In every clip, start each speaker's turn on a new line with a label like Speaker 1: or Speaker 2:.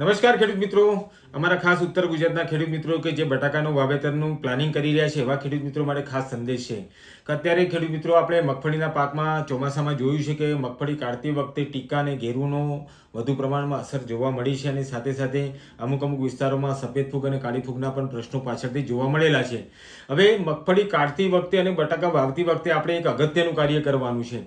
Speaker 1: નમસ્કાર, ખેડૂત મિત્રો. અમારા ખાસ ઉત્તર ગુજરાતના ખેડૂત મિત્રો કે જે બટાકાનું વાવેતરનું પ્લાનિંગ કરી રહ્યા છે એવા ખેડૂત મિત્રો માટે ખાસ સંદેશ છે. કે અત્યારે ખેડૂત મિત્રો, આપણે મગફળીના પાકમાં ચોમાસામાં જોયું છે કે મગફળી કાઢતી વખતે ટીકા અને ઘેરુનો વધુ પ્રમાણમાં અસર જોવા મળી છે અને સાથે સાથે અમુક અમુક વિસ્તારોમાં સફેદ ફૂગ અને કાળી ફૂગના પણ પ્રશ્નો પાછળથી જોવા મળેલા છે. હવે મગફળી કાઢતી વખતે અને બટાકા વાવતી વખતે આપણે એક અગત્યનું કાર્ય કરવાનું છે.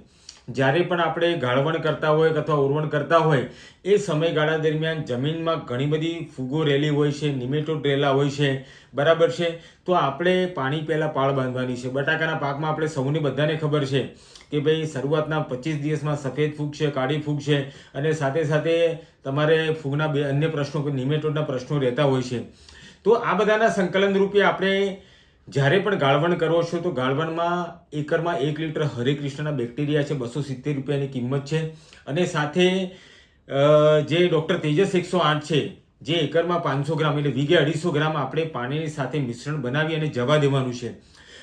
Speaker 1: જ્યારે પણ આપણે ગાળવણ કરતા હોય અથવા ઉરવણ કરતા હોય, એ સમયગાળા દરમિયાન જમીનમાં ઘણી બધી ફૂગો રહેલી હોય છે, નિમેટોડ રહેલા હોય છે. બરાબર છે? તો આપણે પાણી પહેલાં પાળ બાંધવાની છે. બટાકાના પાકમાં આપણે સૌને બધાને ખબર છે કે ભાઈ શરૂઆતના પચીસ દિવસમાં સફેદ ફૂગ છે, કાળી ફૂગ છે અને સાથે સાથે તમારે ફૂગના બે અન્ય પ્રશ્નો, નિમેટોડના પ્રશ્નો રહેતા હોય છે. તો આ બધાના સંકલન રૂપે આપણે જ્યારે પણ ગાળવણ કરો છો, તો ગાળવણમાં એકરમાં એક લીટર હરે કૃષ્ણના બેક્ટેરિયા છે, બસો સિત્તેર રૂપિયાની કિંમત છે. અને સાથે જે ડૉક્ટર તેજસ એકસો આઠ છે, જે એકરમાં પાંચસો ગ્રામ એટલે વીઘે અઢીસો ગ્રામ આપણે પાણીની સાથે મિશ્રણ બનાવી અને જવા દેવાનું છે.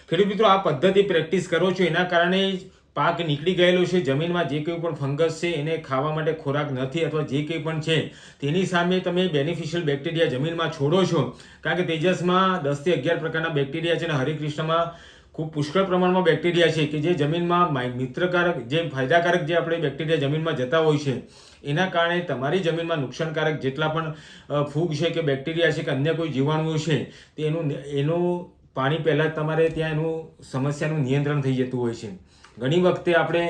Speaker 1: ખેડૂત મિત્રો, આ પદ્ધતિ પ્રેક્ટિસ કરો છો, એના કારણે પાક નીકળી ગયેલો છે, જમીનમાં જે કંઈ પણ ફંગસ છે, એને ખાવા માટે ખોરાક નથી અથવા જે કંઈ પણ છે, તેની સામે તમે બેનિફિશિયલ બેક્ટેરિયા જમીનમાં છોડો છો. કારણ કે તેજસમાં દસથી અગિયાર પ્રકારના બેક્ટેરિયા છે અને હરિકૃષ્ણમાં ખૂબ પુષ્કળ પ્રમાણમાં બેક્ટેરિયા છે કે જે જમીનમાં મિત્રકારક, જે ફાયદાકારક જે આપણે બેક્ટેરિયા જમીનમાં જતા હોય છે, એના કારણે તમારી જમીનમાં નુકસાનકારક જેટલા પણ ફૂગ છે કે બેક્ટેરિયા છે કે અન્ય કોઈ જીવાણુઓ છે તે એનું એનું પાણી પહેલાં તમારે ત્યાં એનું સમસ્યાનું નિયંત્રણ થઈ જતું હોય છે. ઘણી વખતે આપણે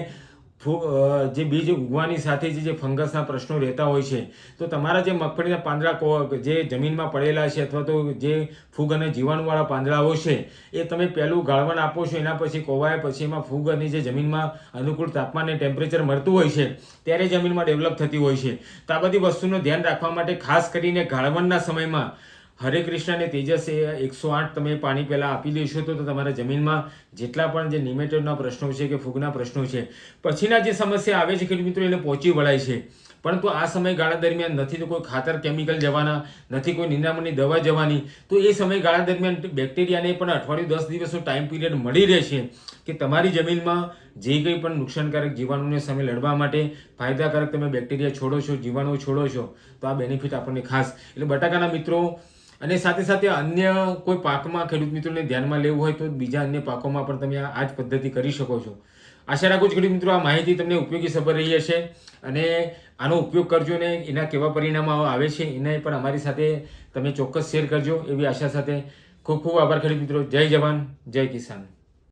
Speaker 1: જે બીજ ઉગવાની સાથે જે જે ફંગસના પ્રશ્નો રહેતા હોય છે, તો તમારા જે મગફળીના પાંદડા જે જમીનમાં પડેલા છે અથવા તો જે ફૂગ અને જીવાણુવાળા પાંદડાઓ છે, એ તમે પહેલું ગાળવણ આપો છો, એના પછી કોવાય, પછી એમાં ફૂગ અને જે જમીનમાં અનુકૂળ તાપમાન અને ટેમ્પરેચર મળતું હોય છે, ત્યારે જમીનમાં ડેવલપ થતી હોય છે. તો આ બધી વસ્તુનું ધ્યાન રાખવા માટે ખાસ કરીને ગાળવણના સમયમાં હરે કૃષ્ણને તેજસ એ એકસો આઠ તમે પાણી પહેલાં આપી દેશો તો તમારા જમીનમાં જેટલા પણ જે નિમેટેડના પ્રશ્નો છે કે ફૂગના પ્રશ્નો છે, પછીના જે સમસ્યા આવે છે ખેડૂત મિત્રો, એને પહોંચી વળાય છે. પરંતુ આ સમયગાળા દરમિયાન નથી તો કોઈ ખાતર કેમિકલ જવાના, નથી કોઈ નિંદામણની દવા જવાની. તો એ સમયગાળા દરમિયાન બેક્ટેરિયાને પણ અઠવાડિયું દસ દિવસનો ટાઈમ પીરિયડ મળી રહેશે કે તમારી જમીનમાં જે કંઈ પણ નુકસાનકારક જીવાણુને સામે લડવા માટે ફાયદાકારક તમે બેક્ટેરિયા છોડો છો જીવાણુ છોડો છો, તો આ બેનિફિટ આપણને ખાસ. એટલે બટાકાના મિત્રો, અને સાથે સાથે અન્ય કોઈ પાકમાં ખેડૂત મિત્રોને ધ્યાનમાં લેવું હોય તો બીજા અન્ય પાકોમાં પણ તમે આ જ પદ્ધતિ કરી શકો છો. આશા રાખું છું મિત્રો, આ માહિતી તમને ઉપયોગી સબર રહી હશે અને આનો ઉપયોગ કરજો ને એના કેવા પરિણામો આવે છે, એને પણ અમારી સાથે તમે ચોક્કસ શેર કરજો એવી આશા સાથે ખૂબ ખૂબ આભાર ખેડૂત મિત્રો. જય જવાન, જય કિસાન.